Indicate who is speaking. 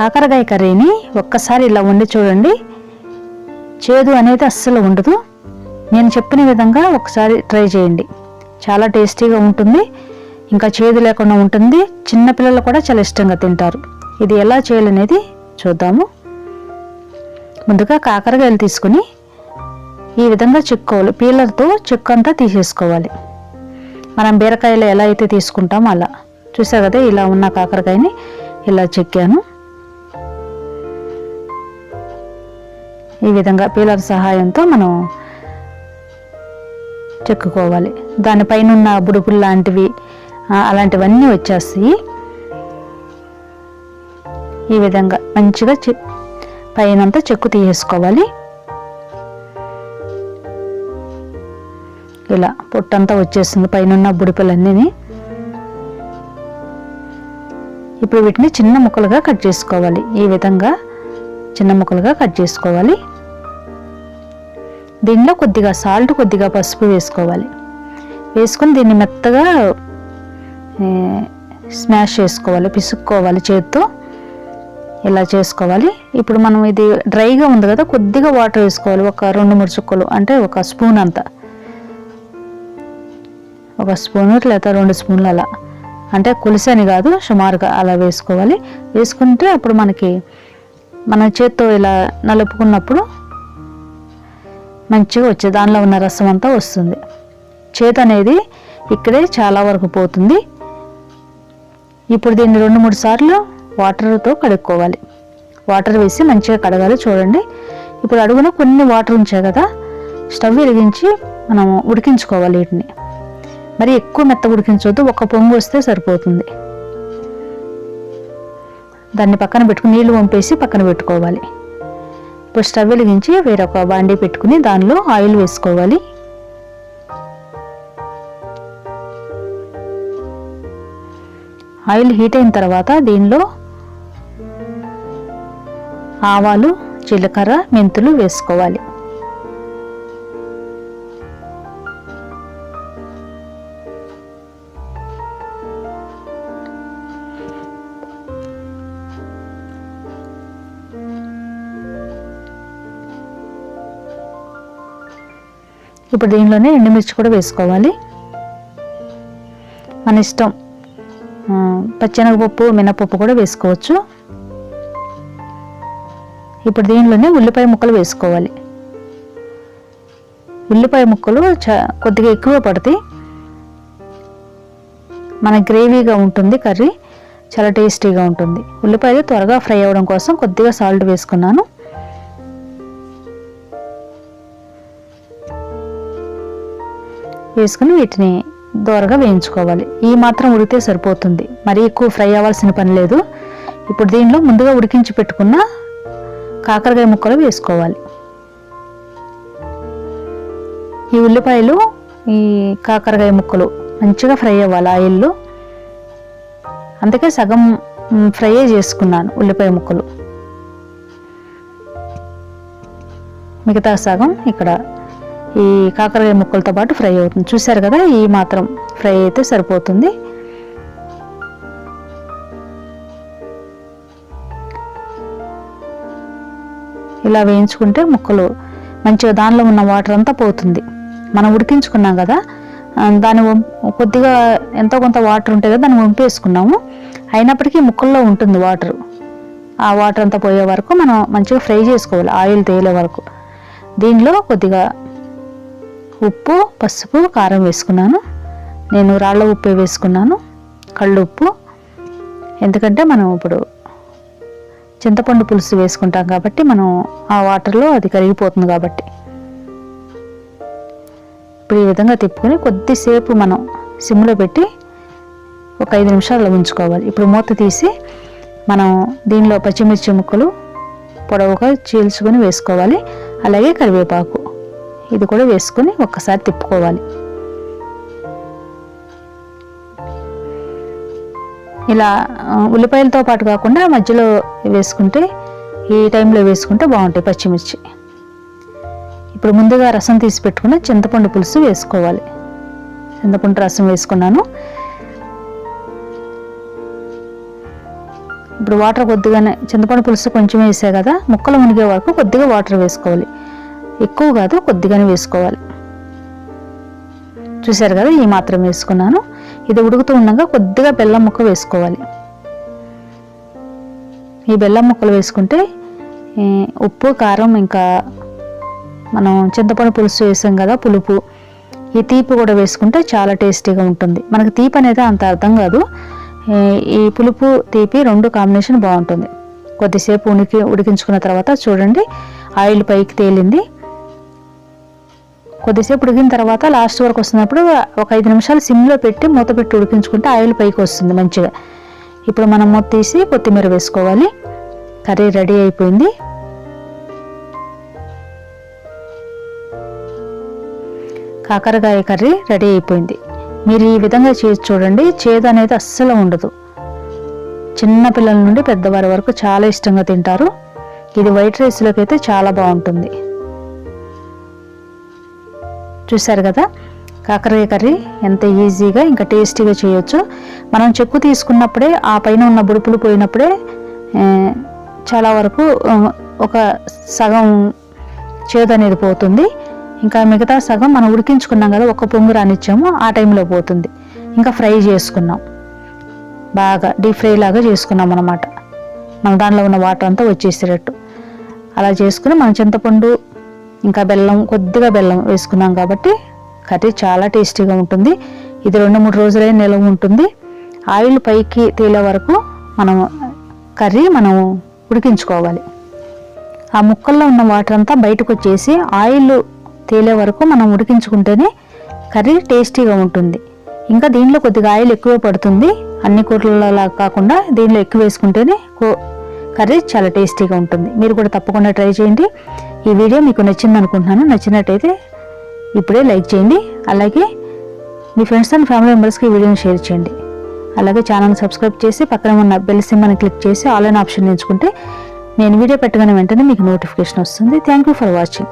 Speaker 1: కాకరకాయ కర్రీని ఒక్కసారి ఇలా వండి చూడండి. చేదు అనేది అస్సలు ఉండదు. నేను చెప్పిన విధంగా ఒకసారి ట్రై చేయండి. చాలా టేస్టీగా ఉంటుంది. ఇంకా చేదు లేకుండా ఉంటుంది. చిన్నపిల్లలు కూడా చాలా ఇష్టంగా తింటారు. ఇది ఎలా చేయాలనేది చూద్దాము. ముందుగా కాకరకాయలు తీసుకుని ఈ విధంగా చిక్కోవాలి. పీలర్తో చిక్కు అంతా తీసేసుకోవాలి. మనం బీరకాయలు ఎలా అయితే తీసుకుంటామో అలా. చూసా కదా ఇలా ఉన్న కాకరకాయని ఇలా చెక్కాను. ఈ విధంగా పీలర్ సహాయంతో మనం చెక్కుకోవాలి. దానిపైన ఉన్న బుడుపులు లాంటివి అలాంటివన్నీ వచ్చేస్తాయి ఈ విధంగా మంచిగా పైనంతా చెక్కు తీసేసుకోవాలి. ఇలా పొట్టంతా వచ్చేస్తుంది పైన ఉన్న బుడిపలన్నీ ఇప్పుడు వీటిని చిన్న ముక్కలుగా కట్ చేసుకోవాలి. ఈ విధంగా చిన్న ముక్కలుగా కట్ చేసుకోవాలి. దీనిలో కొద్దిగా సాల్ట్ కొద్దిగా పసుపు వేసుకోవాలి. వేసుకొని దీన్ని మెత్తగా స్మాష్ చేసుకోవాలి పిసుక్కోవాలి చేతితో. ఇలా చేసుకోవాలి. ఇప్పుడు మనం ఇది డ్రైగా ఉంది కదా కొద్దిగా వాటర్ వేసుకోవాలి. ఒక రెండు మూడు చుక్కలు అంటే ఒక స్పూన్ అంత. ఒక స్పూన్ లేదా రెండు స్పూన్లు అలా. అంటే కొలిసని కాదు సుమారుగా అలా వేసుకోవాలి. వేసుకుంటే అప్పుడు మనకి మన చేత్తో ఇలా నలుపుకున్నప్పుడు మంచిగా వచ్చే దానిలో ఉన్న రసం అంతా వస్తుంది. చేతి అనేది ఇక్కడే చాలా వరకు పోతుంది. ఇప్పుడు దీన్ని రెండు మూడు సార్లు వాటర్తో కడుక్కోవాలి. వాటర్ వేసి మంచిగా కడగాలి చూడండి. ఇప్పుడు అడుగున కొన్ని వాటర్ ఉంచాయి కదా స్టవ్ వెలిగించి మనం ఉడికించుకోవాలి వీటిని. మరి ఎక్కువ మెత్త ఉడికించవద్దు ఒక పొంగు వస్తే సరిపోతుంది. దాన్ని పక్కన పెట్టుకుని నీళ్ళు పంపేసి పక్కన పెట్టుకోవాలి. ఇప్పుడు స్టవ్ వెలిగించి వేరొక బాండీ పెట్టుకుని దానిలో ఆయిల్ వేసుకోవాలి. ఆయిల్ హీట్ అయిన తర్వాత దీనిలో ఆవాలు జీలకర్ర మెంతులు వేసుకోవాలి. ఇప్పుడు దీనిలోనే ఎండుమిర్చి కూడా వేసుకోవాలి. మన ఇష్టం. పచ్చెనగపప్పు మినపప్పు కూడా వేసుకోవచ్చు. ఇప్పుడు దీనిలోనే ఉల్లిపాయ ముక్కలు వేసుకోవాలి. ఉల్లిపాయ ముక్కలు కొద్దిగా ఎక్కువ పడతాయి మన గ్రేవీగా ఉంటుంది కర్రీ. చాలా టేస్టీగా ఉంటుంది. ఉల్లిపాయలు త్వరగా ఫ్రై అవ్వడం కోసం కొద్దిగా సాల్ట్ వేసుకున్నాను. వేసుకుని వీటిని దోరగా వేయించుకోవాలి. ఈ మాత్రం ఉడికితే సరిపోతుంది. మరీ ఎక్కువ ఫ్రై అవ్వాల్సిన పని లేదు. ఇప్పుడు దీనిలో ముందుగా ఉడికించి పెట్టుకున్న కాకరకాయ ముక్కలు వేసుకోవాలి. ఈ ఉల్లిపాయలు ఈ కాకరకాయ ముక్కలు మంచిగా ఫ్రై అవ్వాలి ఆయిల్లో. అందుకే సగం ఫ్రై చేసుకున్నాను ఉల్లిపాయ ముక్కలు. మిగతా సగం ఇక్కడ ఈ కాకరకాయ ముక్కలతో పాటు ఫ్రై అవుతుంది. చూసారు కదా ఈ మాత్రం ఫ్రై అయితే సరిపోతుంది. ఇలా వేయించుకుంటే ముక్కలు మంచిగా దానిలో ఉన్న వాటర్ అంతా పోతుంది. మనం ఉడికించుకున్నాం కదా దాని వం- కొద్దిగా ఎంతో కొంత వాటర్ ఉంటుంది కదా దాన్ని వంపేసుకున్నాము అయినప్పటికీ ముక్కల్లో ఉంటుంది వాటర్. ఆ వాటర్ అంతా పోయే వరకు మనం మంచిగా ఫ్రై చేసుకోవాలి ఆయిల్ తేలే వరకు. దీనిలో కొద్దిగా ఉప్పు పసుపు కారం వేసుకున్నాను. నేను రాళ్ళ ఉప్పే వేసుకున్నాను కళ్ళు ఉప్పు. ఎందుకంటే మనం ఇప్పుడు చింతపండు పులుసు వేసుకుంటాం కాబట్టి మనం ఆ వాటర్లో అది కరిగిపోతుంది కాబట్టి. ఇప్పుడు ఈ విధంగా తిప్పుకొని కొద్దిసేపు మనం సిమ్లో పెట్టి ఒక ఐదు నిమిషాలు ఉంచుకోవాలి. ఇప్పుడు మూత తీసి మనం దీనిలో పచ్చిమిర్చి ముక్కలు పొడవుగా చీల్చుకొని వేసుకోవాలి. అలాగే కరివేపాకు. ఇది కూడా వేసుకుని ఒక్కసారి తిప్పుకోవాలి. ఇలా ఉల్లిపాయలతో పాటు కాకుండా మధ్యలో వేసుకుంటే ఈ టైంలో వేసుకుంటే బాగుంటాయి పచ్చిమిర్చి. ఇప్పుడు ముందుగా రసం తీసి పెట్టుకున్న చింతపండు పులుసు వేసుకోవాలి. చింతపండు రసం వేసుకున్నాను. ఇప్పుడు వాటర్ కొద్దిగానే చింతపండు పులుసు కొంచెం వేసా కదా ముక్కలు మునిగే వరకు కొద్దిగా వాటర్ వేసుకోవాలి. ఎక్కువ కాదు కొద్దిగానే వేసుకోవాలి. చూసారు కదా ఈ మాత్రం వేసుకున్నాను. ఇది ఉడుకుతూ ఉండగా కొద్దిగా బెల్లం ముక్క వేసుకోవాలి. ఈ బెల్లం ముక్కలు వేసుకుంటే ఉప్పు కారం ఇంకా మనం చింతపండు పులుసు వేసాం కదా పులుపు. ఈ తీపి కూడా వేసుకుంటే చాలా టేస్టీగా ఉంటుంది. మనకి తీపి అనేది అంత అర్థం కాదు. ఈ- ఈ పులుపు తీపి రెండు కాంబినేషన్ బాగుంటుంది. కొద్దిసేపు ఉనికి ఉడికించుకున్న తర్వాత చూడండి ఆయిల్ పైకి తేలింది. కొద్దిసేపు ఉడికిన తర్వాత లాస్ట్ వరకు వస్తున్నప్పుడు ఒక ఐదు నిమిషాలు సిమ్లో పెట్టి మూత పెట్టి ఉడికించుకుంటే ఆయిల్ పైకి వస్తుంది మంచిగా. ఇప్పుడు మనం మూత తీసి కొత్తిమీర వేసుకోవాలి. కర్రీ రెడీ అయిపోయింది. కాకరకాయ కర్రీ రెడీ అయిపోయింది. మీరు ఈ విధంగా చేసి చూడండి చేదు అనేది అస్సలు ఉండదు. చిన్న పిల్లల నుండి పెద్దవారి వరకు చాలా ఇష్టంగా తింటారు. ఇది వైట్ రైస్లోకి అయితే చాలా బాగుంటుంది. చూశారు కదా? కాకరకాయ కర్రీ ఎంత ఈజీగా ఇంకా టేస్టీగా చేయొచ్చు. మనం చెక్కు తీసుకున్నప్పుడే ఆ పైన ఉన్న బుడుపులు పోయినప్పుడే చాలా వరకు ఒక సగం చేదు అనేది పోతుంది. ఇంకా మిగతా సగం మనం ఉడికించుకున్నాం కదా ఒక పొంగు రానిచ్చాము ఆ టైంలో పోతుంది. ఇంకా ఫ్రై చేసుకున్నాం. బాగా డీప్ ఫ్రై లాగా చేసుకున్నాం అనమాట మన దానిలో ఉన్న వాటర్ అంతా వచ్చేసేటట్టు. అలా చేసుకుని మన చింతపండు ఇంకా బెల్లం కొద్దిగా బెల్లం వేసుకున్నాం కాబట్టి కర్రీ చాలా టేస్టీగా ఉంటుంది. ఇది రెండు మూడు రోజులైన నిలవ ఉంటుంది. ఆయిల్ పైకి తేలే వరకు మనం కర్రీ మనం ఉడికించుకోవాలి. ఆ ముక్కల్లో ఉన్న వాటర్ అంతా బయటకు వచ్చేసి ఆయిల్ తేలే వరకు మనం ఉడికించుకుంటేనే కర్రీ టేస్టీగా ఉంటుంది. ఇంకా దీనిలో కొద్దిగా ఆయిల్ ఎక్కువ పడుతుంది. అన్ని కూరలలో కాకుండా దీనిలో ఎక్కువ వేసుకుంటేనే కర్రీ చాలా టేస్టీగా ఉంటుంది. మీరు కూడా తప్పకుండా ట్రై చేయండి. ఈ వీడియో మీకు నచ్చింది అనుకుంటున్నాను నచ్చినట్టయితే ఇప్పుడే లైక్ చేయండి. అలాగే మీ ఫ్రెండ్స్ అండ్ ఫ్యామిలీ మెంబర్స్కి ఈ వీడియోని షేర్ చేయండి. అలాగే ఛానల్ సబ్స్క్రైబ్ చేసి పక్కన ఉన్న బెల్ సింబల్ని క్లిక్ చేసి ఆన్లైన్ ఆప్షన్ ఎంచుకుంటే నేను వీడియో పెట్టగానే వెంటనే మీకు నోటిఫికేషన్ వస్తుంది. Thank you for watching.